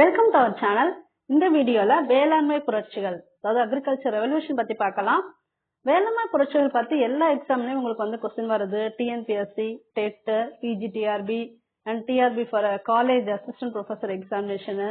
Welcome to our channel இந்த வீடியோல வேளாண்மை புரட்சிகள் அதாவது அக்ரிகல்ச்சர் ரெவல்யூஷன் பத்தி பார்க்கலாம். வேளாண்மை புரட்சிகள் பத்தி எல்லா எக்ஸாம்லயும் உங்களுக்கு வந்து கொஸ்டின் வருது. TNPSC TET PGTRB and TRB for college assistant professor examination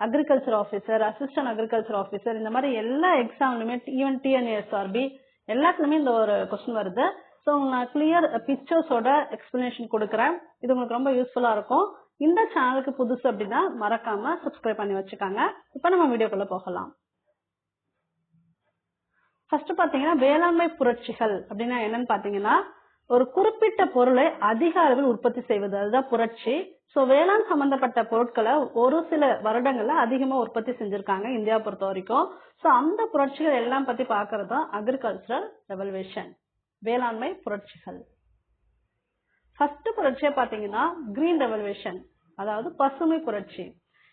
agriculture officer assistant agriculture officer இந்த மாதிரி எல்லா எக்ஸாம்லுமே ஈவன் டிஎன்எஸ்ஆர்பி எல்லாத்துலயுமே இந்த ஒரு கொஸ்டின் வருது. ஸோ நான் கிளியர் பிக்சர்ஸோட எக்ஸ்பிளனேஷன் கொடுக்குறேன். இது உங்களுக்கு ரொம்ப யூஸ்ஃபுல்லா இருக்கும். இந்த சேனலுக்கு புதுசு அப்படின்னா மறக்காம சப்ஸ்கிரைப் பண்ணி வச்சுக்காங்க. இப்போ நம்ம வீடியோக்குள்ள போகலாம். ஃபர்ஸ்ட் பாத்தீங்கன்னா வேளாண்மை புரட்சிகள் அப்படின்னா என்னன்னு பாத்தீங்கன்னா ஒரு குறிப்பிட்ட பொருளை அதிக அளவில் உற்பத்தி செய்வது. அதுதான் புரட்சி. சோ வேளாண் சம்பந்தப்பட்ட பொருட்களை ஒரு சில வருடங்கள்ல அதிகமா உற்பத்தி செஞ்சிருக்காங்க இந்தியா பொறுத்த வரைக்கும். சோ அந்த புரட்சிகள் எல்லாம் பத்தி பாக்குறது தான் அக்ரிகல்ச்சரல் ரெவல்யூஷன் வேளாண்மை புரட்சிகள். ஃபர்ஸ்ட் புரட்சியை பாத்தீங்கன்னா கிரீன் ரெவல்யூஷன் அதாவது பசுமை புரட்சி.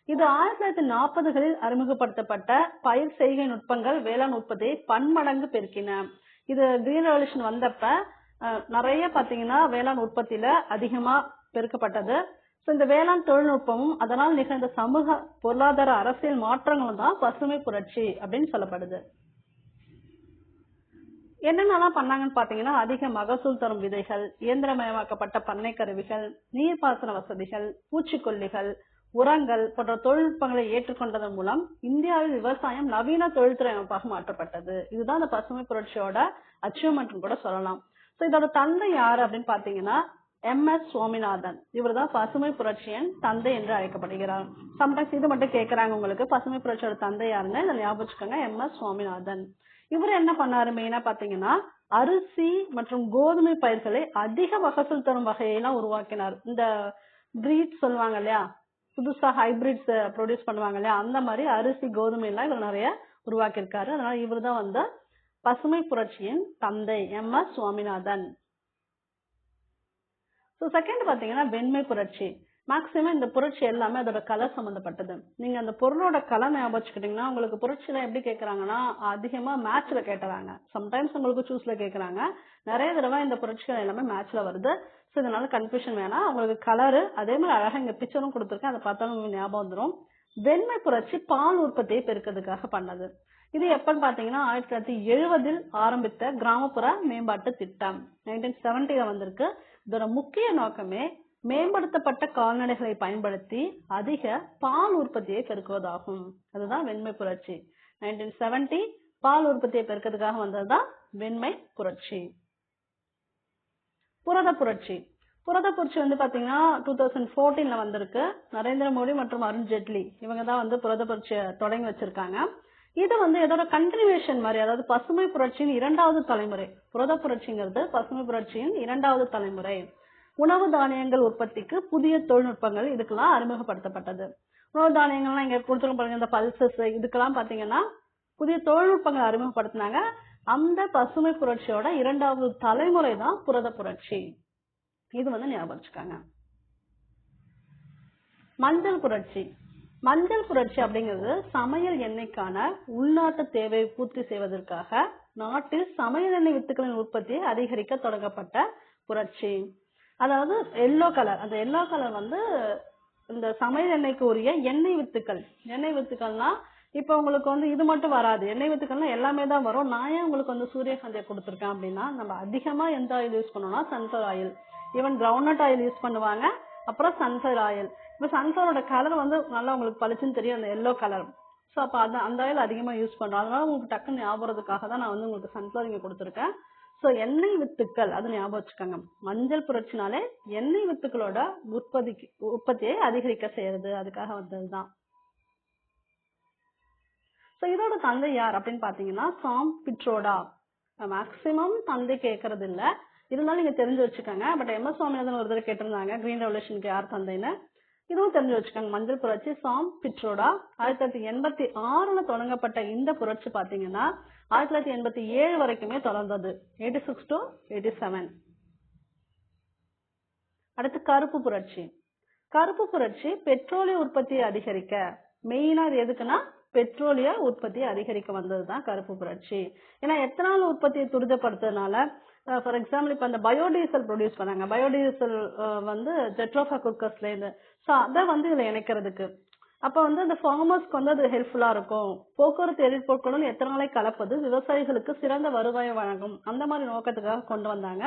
இது ஆயிரத்தி தொள்ளாயிரத்தி நாற்பதுகளில் அறிமுகப்படுத்தப்பட்ட பயிர் செய்கை நுட்பங்கள் வேளாண் உற்பத்தியை பன்மடங்கு பெருக்கின. இது கிரீன் ரெவல்யூஷன் வந்தப்ப நிறைய பாத்தீங்கன்னா வேளாண் உற்பத்தியில அதிகமா பெருக்கப்பட்டது. ஸோ இந்த வேளாண் தொழில்நுட்பமும் அதனால் நிகழ்ந்த சமூக பொருளாதார அரசியல் மாற்றங்களும் தான் பசுமை புரட்சி அப்படின்னு சொல்லப்படுது. என்னென்னலாம் பண்ணாங்கன்னு பாத்தீங்கன்னா அதிக மகசூல் தரும் விதைகள் இயந்திரமயமாக்கப்பட்ட பண்ணை கருவிகள் நீர்ப்பாசன வசதிகள் பூச்சிக்கொல்லிகள் உரங்கள் போன்ற தொழில்நுட்பங்களை ஏற்றுக்கொண்டதன் மூலம் இந்தியாவில் விவசாயம் நவீன தொழில்துறை அமைப்பாக மாற்றப்பட்டது. இதுதான் அந்த பசுமை புரட்சியோட அச்சீவ்மெண்ட் கூட சொல்லலாம். சோ இதோட தந்தை யாரு அப்படின்னு பாத்தீங்கன்னா எம் எஸ் சுவாமிநாதன். இவர் தான் பசுமை புரட்சியின் தந்தை என்று அழைக்கப்படுகிறார். சம்டைம்ஸ் இது மட்டும் கேக்குறாங்க உங்களுக்கு. பசுமை புரட்சியோட தந்தை யாருன்னு இதை ஞாபகம் எம் எஸ் சுவாமிநாதன். இவர் என்ன பண்ணாரு மெயினா பாத்தீங்கன்னா அரிசி மற்றும் கோதுமை பயிர்களை அதிக மகசூல் தரும் வகையெல்லாம் உருவாக்கினார். இந்த பிரீட் சொல்லுவாங்க இல்லையா? புதுசா ஹைபிரிட்ஸ் ப்ரொடியூஸ் பண்ணுவாங்க இல்லையா? அந்த மாதிரி அரிசி கோதுமை எல்லாம் இவர் நிறைய உருவாக்கியிருக்காரு. அதனால இவர் தான் வந்து பசுமை புரட்சியின் தந்தை எம் எஸ் சுவாமிநாதன். செகண்ட் பாத்தீங்கன்னா வெண்மை புரட்சி. மேக்ஸிமம் இந்த புரட்சி எல்லாமே அதோட கலர் சம்மந்தப்பட்டது நீங்கள் அந்த பொருளோட கலர் ஞாபகம் வச்சுக்கிட்டிங்கன்னா உங்களுக்கு புரட்சியில எப்படி கேட்குறாங்கன்னா அதிகமாக மேட்ச்சில் கேட்டுறாங்க சம்டைம்ஸ் உங்களுக்கு சூஸ்ல கேட்குறாங்க நிறைய தடவை இந்த புரட்சிகள் எல்லாமே மேட்ச்சில் வருது. ஸோ இதனால கன்ஃபியூஷன் வேணாம். உங்களுக்கு கலரு அதே மாதிரி அழகாக இங்கே பிக்சரும் கொடுத்துருக்கேன். அதை பார்த்தாலும் உங்களுக்கு ஞாபகம் வந்துடும் வெண்மை புரட்சி பால் உற்பத்தியை பெருக்கிறதுக்காக பண்ணது. இது எப்பன்னு பாத்தீங்கன்னா ஆயிரத்தி தொள்ளாயிரத்தி எழுபதில் ஆரம்பித்த கிராமப்புற மேம்பாட்டு திட்டம். நைன்டீன் செவன்டில வந்திருக்கு. இதோட முக்கிய நோக்கமே மேம்படுத்தப்பட்ட கால்நடைகளை பயன்படுத்தி அதிக பால் உற்பத்தியை பெருக்குவதாகும். அதுதான் வெண்மை புரட்சி. நைன்டீன் செவன்டி பால் உற்பத்தியை பெருக்கிறதுக்காக வந்ததுதான் வெண்மை புரட்சி. புரத புரட்சி. புரத புரட்சி வந்து பாத்தீங்கன்னா டூ தௌசண்ட் ஃபோர்டீன்ல வந்திருக்கு. நரேந்திர மோடி மற்றும் அருண் ஜேட்லி இவங்க தான் வந்து புரத புரட்சியை தொடங்கி வச்சிருக்காங்க. இது வந்து இதோட கண்டினியூஷன் மாதிரி அதாவது பசுமை புரட்சியின் இரண்டாவது தலைமுறை. புரத புரட்சிங்கிறது பசுமை புரட்சியின் இரண்டாவது தலைமுறை. உணவு தானியங்கள் உற்பத்திக்கு புதிய தொழில்நுட்பங்கள் இதுக்கெல்லாம் அறிமுகப்படுத்தப்பட்டது. உணவு தானியங்கள்லாம் இங்க கொடுத்துருக்க பாருங்க இந்த பல்சஸ் இதுக்கெல்லாம் பாத்தீங்கன்னா புதிய தொழில்நுட்பங்கள் அறிமுகப்படுத்தினாங்க. அந்த பசுமை புரட்சியோட இரண்டாவது தலைமுறை தான் புரத புரட்சி. இது வந்து ஞாபகம் வச்சுக்காங்க. மஞ்சள் புரட்சி. மஞ்சள் புரட்சி அப்படிங்கிறது சமையல் எண்ணெய்க்கான உள்நாட்டு தேவையை பூர்த்தி செய்வதற்காக நாட்டில் சமையல் எண்ணெய் வித்துக்களின் உற்பத்தியை அதிகரிக்க தொடங்கப்பட்ட புரட்சி. அதாவது எல்லோ கலர் அந்த எல்லோ கலர் வந்து இந்த சமையல் எண்ணெய்க்கு உரிய எண்ணெய் வித்துக்கள். எண்ணெய் வித்துக்கள்னா இப்போ உங்களுக்கு வந்து இது மட்டும் வராது. எண்ணெய் வித்துக்கள்னா எல்லாமே தான் வரும். நான் ஏன் உங்களுக்கு வந்து சூரியகாந்தியை கொடுத்துருக்கேன் அப்படின்னா நம்ம அதிகமாக எந்த ஆயில் யூஸ் பண்ணோம்னா sunflower oil even groundnut oil use பண்ணுவாங்க. அப்புறம் சன்ஃபிளவர் ஆயில் இப்போ சன்ஃபிளவரோட கலர் வந்து நல்லா உங்களுக்கு பளிச்சுன்னு தெரியும் அந்த எல்லோ கலர் ஸோ அப்போ அந்த அந்த ஆயில் அதிகமாக யூஸ் பண்ணுறோம் அதனால உங்களுக்கு டக்குன்னு ஞாபகத்துக்காக தான் நான் வந்து உங்களுக்கு சன்ஃபிளவர் இங்கே கொடுத்துருக்கேன். ஸோ எண்ணெய் வித்துக்கள் அது ஞாபகம் வச்சுக்கோங்க. மஞ்சள் புரட்சினாலே எண்ணெய் வித்துக்களோட உற்பத்திக்கு உற்பத்தியை அதிகரிக்க செய்யறது அதுக்காக வந்தது தான் ஸோ இதோட தந்தை யார் அப்படின்னு பார்த்தீங்கன்னா சாம் பிட்ரோடா. மேக்சிமம் தந்தை கேட்கறது இல்லை இருந்தாலும் நீங்க தெரிஞ்சு வச்சுக்கோங்க. பட் எம் எஸ் சுவாமிநாதன் ஒரு தடவை கேட்டிருந்தாங்க கிரீன் ரெவல்யூஷனுக்கு யார் தந்தைன்னு. இதுவும் தெரிஞ்சு வச்சுக்கோங்க மஞ்சள் புரட்சி சாம் பிட்ரோடா ஆயிரத்தி தொள்ளாயிரத்தி எண்பத்தி ஆறுல தொடங்கப்பட்ட இந்த புரட்சி பாத்தீங்கன்னா ஆயிரத்தி தொள்ளாயிரத்தி எண்பத்தி ஏழு வரைக்குமே தொடர்ந்தது. Eighty six to eighty seven அடுத்து கருப்பு புரட்சி. கருப்பு புரட்சி பெட்ரோலிய உற்பத்தியை அதிகரிக்க. மெயினா அது எதுக்குன்னா பெட்ரோலிய உற்பத்தியை அதிகரிக்க வந்ததுதான் கருப்பு புரட்சி. ஏன்னா எத்தனால் உற்பத்தியை துரிதப்படுத்துறதுனால ஃபார் எக்ஸாம்பிள் இப்போ அந்த பயோடீசல் ப்ரொடியூஸ் பண்ணாங்க. பயோடீசல் வந்து ஜெட்ரோஃபா குக்கர்ஸ்ல இருந்து. ஸோ அதை வந்து இதில் இணைக்கிறதுக்கு. அப்போ வந்து அந்த ஃபார்மர்ஸ்க்கு வந்து அது ஹெல்ப்ஃபுல்லா இருக்கும். போக்குவரத்து எதிர்பொருட்களும் எத்தனை நாளை கலப்பது விவசாயிகளுக்கு சிறந்த வருவாயை வழங்கும். அந்த மாதிரி நோக்கத்துக்காக கொண்டு வந்தாங்க.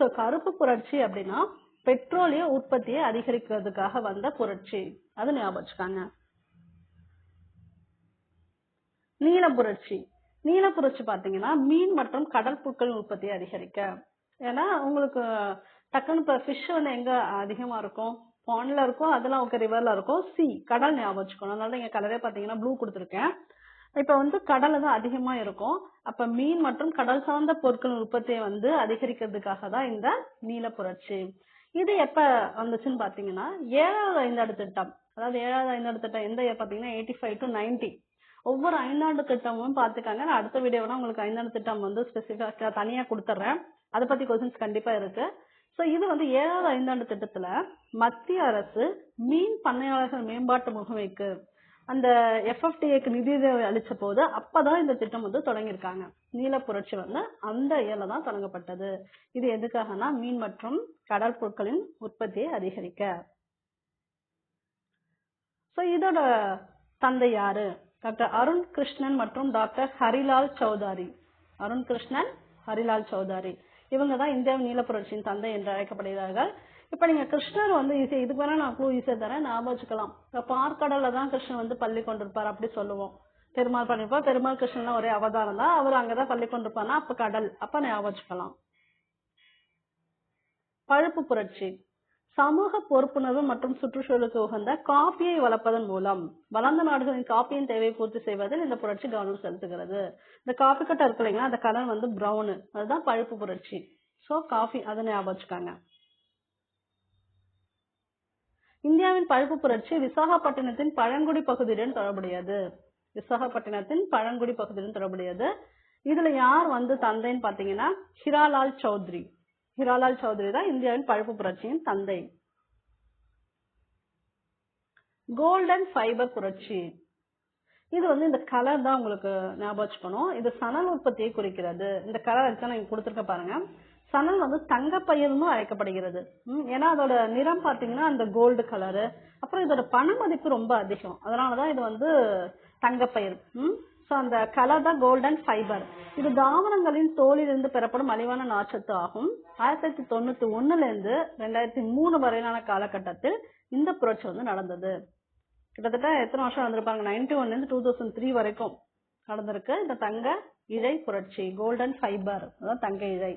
ஸோ கருப்பு புரட்சி அப்படின்னா பெட்ரோலிய உற்பத்தியை அதிகரிக்கிறதுக்காக வந்த புரட்சி. அது ஞாபகம் வச்சுக்காங்க. நீல புரட்சி. நீல பார்த்தீங்கன்னா மீன் மற்றும் கடல் புற்களின் உற்பத்தியை அதிகரிக்க. ஏன்னா உங்களுக்கு டக்குன்னு இப்போ ஃபிஷ் வந்து எங்கே அதிகமாக இருக்கும்? பாண்டில் இருக்கும் அதெல்லாம் ஓகே ரிவரில் இருக்கும். சி கடல் ஞாபகம் வச்சுக்கணும். அதனால எங்கள் கலரே பார்த்தீங்கன்னா ப்ளூ கொடுத்துருக்கேன். இப்போ வந்து கடல் தான் அதிகமாக இருக்கும். அப்போ மீன் மற்றும் கடல் சார்ந்த பொருட்களின் உற்பத்தியை வந்து அதிகரிக்கிறதுக்காக தான் இந்த நீல புரட்சி இது எப்போ வந்துச்சுன்னு பார்த்தீங்கன்னா ஏழாவது ஐந்தாண்டு திட்டம். அதாவது ஏழாவது ஐந்தாண்டு திட்டம் எந்த இயர் பார்த்தீங்கன்னா எயிட்டி ஃபைவ் டு நைன்டி ஒவ்வொரு ஐந்தாண்டு திட்டமும் பாத்துக்காங்க. நான் அடுத்த வீடியோல உங்களுக்கு ஐந்தாண்டு திட்டம் வந்து ஸ்பெசிஃபிக்கா தனியா கொடுத்துட்றேன் அதை பத்தி கொஸ்டின்ஸ் கண்டிப்பா இருக்கு. ஸோ இது வந்து ஏழாவது ஐந்தாண்டு திட்டத்தில் மத்திய அரசு மீன் பண்ணையாளர்கள் மேம்பாட்டு முகமைக்கு அந்த எஃப்எஃப்டிஏக்கு நிதி அளித்த போது அப்பதான் இந்த திட்டம் வந்து தொடங்கியிருக்காங்க. நீல புரட்சி வந்து அந்த இயர்ல தான் தொடங்கப்பட்டது. இது எதுக்காகனா மீன் மற்றும் கடல் பொருட்களின் உற்பத்தியை அதிகரிக்க. ஸோ இதோட தந்தை யாரு? டாக்டர் அருண் கிருஷ்ணன் மற்றும் டாக்டர் ஹரிலால் சௌதாரி. அருண் கிருஷ்ணன் ஹரிலால் சௌதாரி. இவங்க தான் இந்தியாவின் நீல புரட்சியின் தந்தை என்று அழைக்கப்படுகிறார்கள். இப்ப நீங்க கிருஷ்ணர் வந்து ஈஸியாக இதுக்கு வேணா நான் க்ளூ ஈஸியா தரேன் ஞாபகம் வச்சுக்கலாம். இப்ப பார்க்கடல்ல தான் கிருஷ்ணன் வந்து பள்ளி கொண்டிருப்பார் அப்படி சொல்லுவோம். பெருமாள் பண்ணிருப்பா பெருமாள் கிருஷ்ணன் ஒரே அவதாரம் தான். அவர் அங்கதான் பள்ளி கொண்டிருப்பாருன்னா அப்ப கடல் அப்ப ஞாபகம் வச்சுக்கலாம். பழுப்பு புரட்சி. சமூக பொறுப்புணர்வு மற்றும் சுற்றுச்சூழலுக்கு உகந்த காஃபியை வளர்ப்பதன் மூலம் வளர்ந்த நாடுகளின் காப்பியின் தேவையை பூர்த்தி செய்வதில் இந்த புரட்சி கவனம் செலுத்துகிறது. இந்த காஃபி கட்டை இருக்கு இல்லைங்களா? அந்த கலர் வந்து ப்ரௌனு அதுதான் பழுப்பு புரட்சி. ஸோ காஃபி அதை ஞாபகம் வச்சுக்காங்க. இந்தியாவின் பழுப்பு புரட்சி விசாகப்பட்டினத்தின் பழங்குடி பகுதியுடன் தொடர்புடையது. விசாகப்பட்டினத்தின் பழங்குடி பகுதியுடன் தொடர்புடையது. இதுல யார் வந்து தந்தைன்னு பாத்தீங்கன்னா ஹிராலால் சௌத்ரி. ஹிராலால் சௌத்ரி தான் இந்தியாவின் பழுப்பு புரட்சியின் தந்தை. கோல்டன் ஃபைபர் புரட்சி. இது வந்து இந்த கலர் தான் உங்களுக்கு ஞாபகம் வச்சுக்கணும். இது சணல் உற்பத்தியை குறிக்கிறது. இந்த கலர் இருக்கு நான் கொடுத்துருக்க பாருங்க. சணல் வந்து தங்கப்பயிர்னு அழைக்கப்படுகிறது. ம், ஏன்னா அதோட நிறம் பாத்தீங்கன்னா அந்த கோல்டு கலரு அப்புறம் இதோட பண மதிப்பு ரொம்ப அதிகம். அதனாலதான் இது வந்து தங்கப்பயிர். ம் ஸோ அந்த கலர் தான் கோல்டன் ஃபைபர் இது தாவரங்களின் தோலிலிருந்து பெறப்படும் மலிவான நார்ச்சத்து ஆகும். ஆயிரத்தி தொள்ளாயிரத்தி தொண்ணூத்தி ஒன்றுலேருந்து ரெண்டாயிரத்தி மூணு வரையிலான காலகட்டத்தில் இந்த புரட்சி வந்து நடந்தது. கிட்டத்தட்ட எத்தனை வருஷம் நடந்திருப்பாங்க? நைன்டி ஒன்லேருந்து டூ தௌசண்ட் த்ரீ வரைக்கும் நடந்திருக்கு. இந்த தங்க இழை புரட்சி கோல்டன் ஃபைபர் அதான் தங்க இழை.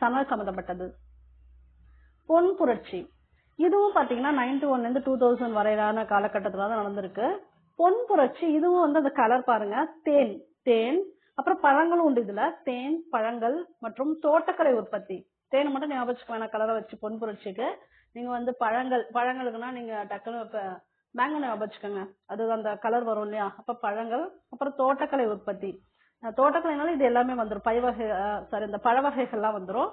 சணல் சம்மந்தப்பட்டது. பொன் புரட்சி. இதுவும் பார்த்தீங்கன்னா நைன்டி ஒன்லேருந்து டூ தௌசண்ட் வரையிலான காலகட்டத்தில் தான் நடந்திருக்கு. பொன் புரட்சி இதுவும் வந்து அந்த கலர் பாருங்க. தேன் தேன். அப்புறம் பழங்களும் உண்டு இதுல. தேன் பழங்கள் மற்றும் தோட்டக்கலை உற்பத்தி. தேனை மட்டும் ஞாபகம் வச்சுக்க வேணாம் கலரை வச்சு பொன் புரட்சிக்கு. நீங்க வந்து பழங்கள் பழங்களுக்குன்னா நீங்க டக்குன்னு இப்ப மேங்கோ ஞாபகம் வச்சுக்கோங்க. அது அந்த கலர் வரும் இல்லையா? அப்ப பழங்கள் அப்புறம் தோட்டக்கலை உற்பத்தி. தோட்டக்கலைனால இது எல்லாமே வந்துடும் பை வகை சாரி இந்த பழ வகைகள்லாம் வந்துடும்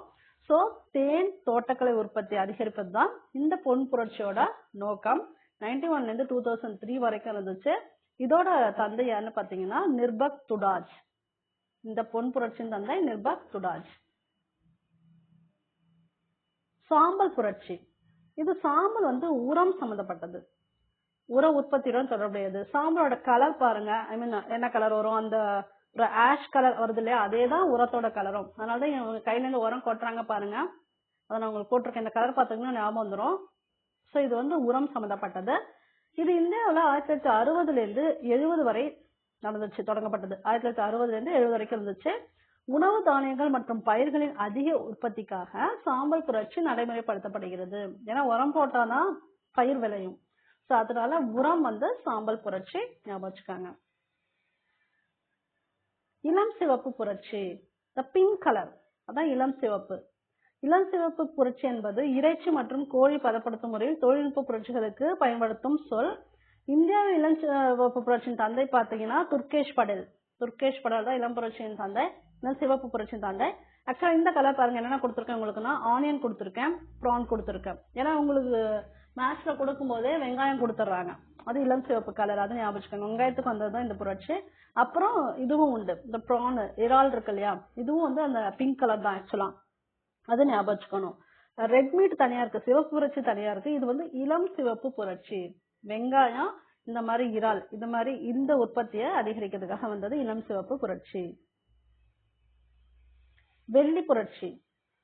சோ தேன் தோட்டக்கலை உற்பத்தி அதிகரிப்பது தான் இந்த பொன் புரட்சியோட நோக்கம். நைன்டி ஒன்லேருந்து டூ தௌசண்ட் த்ரீ வரைக்கும் இருந்துச்சு. இதோட தந்தை யாருன்னு பாத்தீங்கன்னா நிர்பக் துடாஜ். இந்த பொன் புரட்சியின் தந்தை நிர்பக் துடாஜ். சாம்பல் புரட்சி. இது சாம்பல் வந்து உரம் சம்மந்தப்பட்டது உர உற்பத்தியுடன் தொடர்புடையது. சாம்பலோட கலர் பாருங்க. ஐ மீன் என்ன கலர் வரும்? அந்த ஒரு ஆஷ் கலர் வருது இல்லையா? அதே தான் உரத்தோட கலரும் அதனாலதான் இவங்க கையில இருந்து உரம் கொட்டுறாங்க பாருங்க. அதை நான் உங்களுக்கு போட்டிருக்கேன். இந்த கலர் பார்த்தீங்கன்னா ஞாபகம் வந்துடும் ஸோ இது வந்து உரம் சம்மந்தப்பட்டது இது இந்தியாவில் ஆயிரத்தி தொள்ளாயிரத்தி அறுபதுல இருந்து எழுபது வரை நடந்துச்சு தொடங்கப்பட்டது. ஆயிரத்தி தொள்ளாயிரத்தி அறுபதுலேருந்து எழுபது வரைக்கும் இருந்துச்சு. உணவு தானியங்கள் மற்றும் பயிர்களின் அதிக உற்பத்திக்காக சாம்பல் புரட்சி நடைமுறைப்படுத்தப்படுகிறது. ஏன்னா உரம் போட்டாதான் பயிர் விளையும். ஸோ அதனால உரம் வந்து சாம்பல் புரட்சி ஞாபகம் வச்சுக்காங்க. இளம் சிவப்பு புரட்சி. த பிங்க் கலர் அதான் இளம் சிவப்பு. இளம் சிவப்பு புரட்சி என்பது இறைச்சி மற்றும் கோழி பதப்படுத்தும் முறையில் தொழில்நுட்ப புரட்சிகளுக்கு பயன்படுத்தும் சொல். இந்தியாவின் இளஞ்சிவப்பு புரட்சியின் தந்தை பார்த்தீங்கன்னா துர்கேஷ் படேல். துர்கேஷ் படேல் தான் இளம் புரட்சியின் தந்தை இளம் சிவப்பு புரட்சியின் தந்தை. ஆக்சுவலா இந்த கலர் பாருங்க என்னென்ன கொடுத்துருக்கேன் உங்களுக்குன்னா ஆனியன் கொடுத்துருக்கேன் ப்ரான் கொடுத்துருக்கேன். ஏன்னா உங்களுக்கு மேட்ச்ல கொடுக்கும் போதே வெங்காயம் கொடுத்துட்றாங்க. அது இளம் சிவப்பு கலர் அது ஞாபகம் வெங்காயத்துக்கு வந்தது தான் இந்த புரட்சி. அப்புறம் இதுவும் உண்டு. இந்த ப்ரான் இறால் இருக்கு இல்லையா? இதுவும் வந்து அந்த பிங்க் கலர் தான் ஆக்சுவலா அதை ஞாபகம் ரெட்மீட் ரெட் மீட் தனியா இருக்கு சிவப்பு புரட்சி தனியா இருக்கு. இது வந்து இளம் சிவப்பு புரட்சி. வெங்காயம் இந்த மாதிரி இறால் இந்த மாதிரி இந்த உற்பத்தியை அதிகரிக்கிறதுக்காக வந்தது இளம் சிவப்பு புரட்சி. வெள்ளி புரட்சி.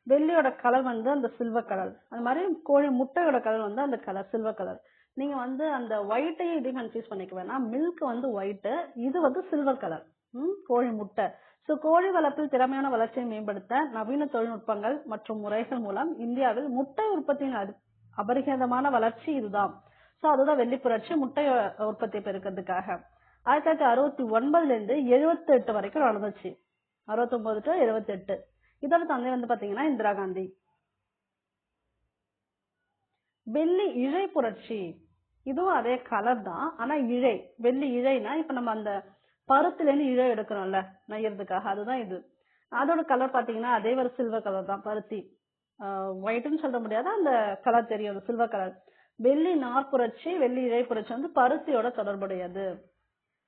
வெள்ளியோட கலர் வந்து அந்த சில்வர் கலர் அது மாதிரி கோழி முட்டையோட கலர் வந்து அந்த கலர் சில்வர் கலர் நீங்க வந்து அந்த ஒயிட்டையும் இதையும் கன்ஃபியூஸ் பண்ணிக்க வேணாம். மில்க் வந்து ஒயிட்டு இது வந்து சில்வர் கலர் கோழி முட்டை. ஸோ கோழி வளர்ப்பில் திறமையான வளர்ச்சியை மேம்படுத்த நவீன தொழில்நுட்பங்கள் மற்றும் முறைகள் மூலம் இந்தியாவில் முட்டை உற்பத்தியின் அப- அபரிமிதமான வளர்ச்சி இதுதான். ஸோ அதுதான் வெள்ளி புரட்சி முட்டை உற்பத்தி பெருக்கிறதுக்காக. ஆயிரத்தி தொள்ளாயிரத்தி அறுபத்தி ஒன்பதுல இருந்து எழுபத்தி எட்டு வரைக்கும் நடந்துச்சு. அறுபத்தி ஒன்பது டு எழுபத்தி எட்டு இதோட தந்தை வந்து பார்த்தீங்கன்னா இந்திரா காந்தி. வெள்ளி இழை புரட்சி. இதுவும் அதே கலர் தான். ஆனால் இழை வெள்ளி இழைனா இப்போ நம்ம அந்த பருத்திலேருந்து இழை எடுக்கிறோம்ல நெய்யறதுக்காக அதுதான் இது. அதோட கலர் பார்த்தீங்கன்னா அதே ஒரு சில்வர் கலர் தான் பருத்தி. ஒயிட்னு சொல்ல முடியாது அந்த கலர் தெரியும் சில்வர் கலர் வெள்ளி நார் புரட்சி வெள்ளி இழை புரட்சி வந்து பருத்தியோட தொடர்புடையது.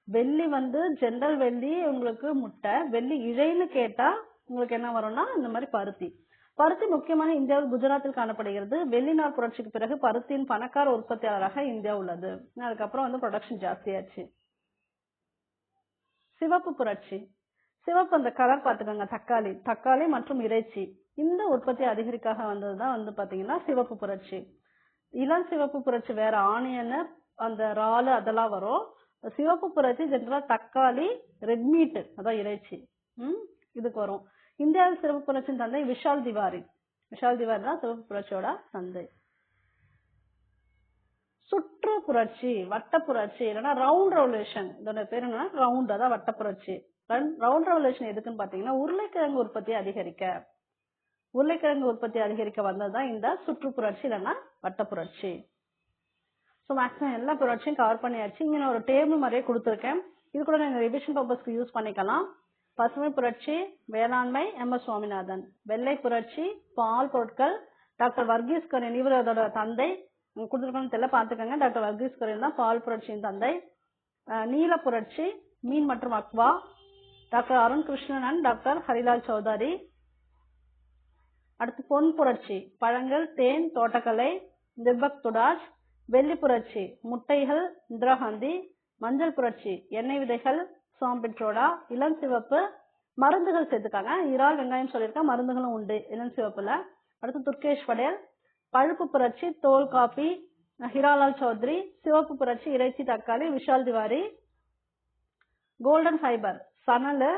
வெள்ளி வந்து ஜென்ரல் வெள்ளி உங்களுக்கு முட்டை. வெள்ளி இழைன்னு கேட்டா உங்களுக்கு என்ன வரும்னா இந்த மாதிரி பருத்தி. பருத்தி முக்கியமாக இந்தியாவில் குஜராத்தில் காணப்படுகிறது. வெள்ளிநார் புரட்சிக்கு பிறகு பருத்தியின் பணக்கார உற்பத்தியாளராக இந்தியா உள்ளது. அதுக்கப்புறம் வந்து ப்ரொடக்ஷன் ஜாஸ்தியாச்சு. சிவப்பு புரட்சி. சிவப்பு அந்த கலர் பார்த்துக்கோங்க தக்காளி தக்காளி மற்றும் இறைச்சி. இந்த உற்பத்தி அதிகரிக்காக வந்தது தான் வந்து பார்த்தீங்கன்னா சிவப்பு புரட்சி. இளம் சிவப்பு புரட்சி வேற ஆனியன் அந்த இறாலு அதெல்லாம் வரும். சிவப்பு புரட்சி ஜென்ரலாக தக்காளி ரெட் மீட் அதான் இறைச்சி. ம் இதுக்கு வரும். இந்தியாவில் சிவப்பு புரட்சியின் தந்தை விஷால் திவாரி. விஷால் திவாரி தான் சிவப்பு புரட்சியோட தந்தை. சுற்று புரட்சி வட்ட புரட்சி இல்லைன்னா ரவுண்ட் ரெவல்யூஷன் இதோட பேர் என்னன்னா ரவுண்ட் அதான் வட்ட புரட்சி ரவுண்ட் ரெவல்யூஷன் எதுக்குன்னு பாத்தீங்கன்னா உருளைக்கிழங்கு உற்பத்தி அதிகரிக்க. உருளைக்கிழங்கு உற்பத்தி அதிகரிக்க வந்ததுதான் இந்த சுற்று புரட்சி இல்லைன்னா வட்ட புரட்சி ஸோ மேக்ஸிமம் எல்லா புரட்சியும் கவர் பண்ணியாச்சு. இங்கே நான் ஒரு டேபிள் மாதிரியே கொடுத்துருக்கேன். இது கூட நீங்கள் ரிவிஷன் பர்பஸ்க்கு யூஸ் பண்ணிக்கலாம். பசுமை புரட்சி வேளாண்மை எம் எஸ் சுவாமிநாதன். வெள்ளை புரட்சி பால் பொருட்கள் டாக்டர் வர்கீஸ் கரன் இவர் அதோட தந்தை. கொடுத்துருக்கோம்னு தெரியல பாத்துக்கோங்க. டாக்டர் வர்கீஸ் கரன் தான் பால் புரட்சியின் தந்தை. நீல புரட்சி மீன் மற்றும் aqua. Doctor Arun Krishnan and doctor Harilal Chaudhari. அடுத்து பொன் புரட்சி பழங்கள் தேன் தோட்டக்கலை திபக் துடாஸ் வெள்ளி புரட்சி முட்டைகள் இந்திரா காந்தி மஞ்சள் புரட்சி எண்ணெய் விதைகள் சோம் இளம் சிவப்பு மருந்துகள் சேர்த்துக்காங்க. இறால் வெங்காயம் சொல்லியிருக்கேன் மருந்துகளும் உண்டு இளம் சிவப்புல. அடுத்து துர்கேஷ் படேல் பழுப்பு புரட்சி தோல் காப்பி ஹிராலால் சௌத்ரி சிவப்பு புரட்சி இறைச்சி தக்காளி விஷால் திவாரி கோல்டன் ஃபைபர் சணல்.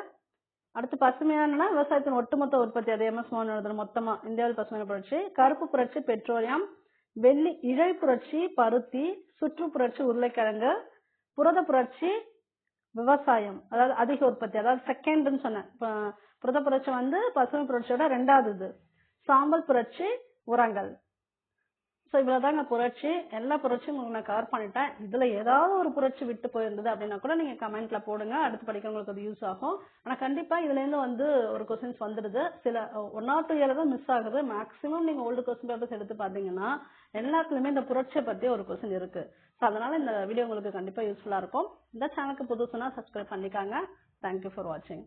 அடுத்து பசுமையான விவசாயத்தின் ஒட்டுமொத்த உற்பத்தி அது எம்எஸ் மோகன் மொத்தமா இந்தியாவில் பசுமை புரட்சி. கருப்பு புரட்சி பெட்ரோலியம். வெள்ளி இழை புரட்சி பருத்தி சுற்று புரட்சி உருளைக்கிழங்கு. புரத புரட்சி விவசாயம் அதாவது அதிக உற்பத்தி அதாவது செகண்ட்னு சொன்னேன். புரத புரட்சி வந்து பசுமை புரட்சியோட ரெண்டாவது இது. சாம்பல் புரட்சி உரங்கள். ஸோ இவ்வளவுதாங்க புரட்சி. எல்லா புரட்சியும் உங்களுக்கு நான் கவர் பண்ணிட்டேன். இதில் ஏதாவது ஒரு புரட்சி விட்டு போயிருந்தது அப்படின்னா கூட நீங்கள் கமெண்ட்டில் போடுங்க. அடுத்து படிக்கிறவங்களுக்கு அது யூஸ் ஆகும். ஆனால் கண்டிப்பாக இதுலேருந்து வந்து ஒரு கொஸ்டின்ஸ் வந்துடுது சில ஒன் ஆர் டூ இயர் தான் மிஸ் ஆகுது. மேக்ஸிமம் நீங்கள் ஓல்டு கொஸ்டின் பேப்பர்ஸ் எடுத்து பார்த்தீங்கன்னா எல்லாத்துலேயுமே இந்த புரட்சியை பற்றி ஒரு கொஸ்டின் இருக்குது ஸோ அதனால் இந்த வீடியோ உங்களுக்கு கண்டிப்பாக யூஸ்ஃபுல்லாக இருக்கும். இந்த சேனலுக்கு புதுசுனா சப்ஸ்கிரைப் பண்ணிக்காங்க. தேங்க்யூ ஃபார் வாட்சிங்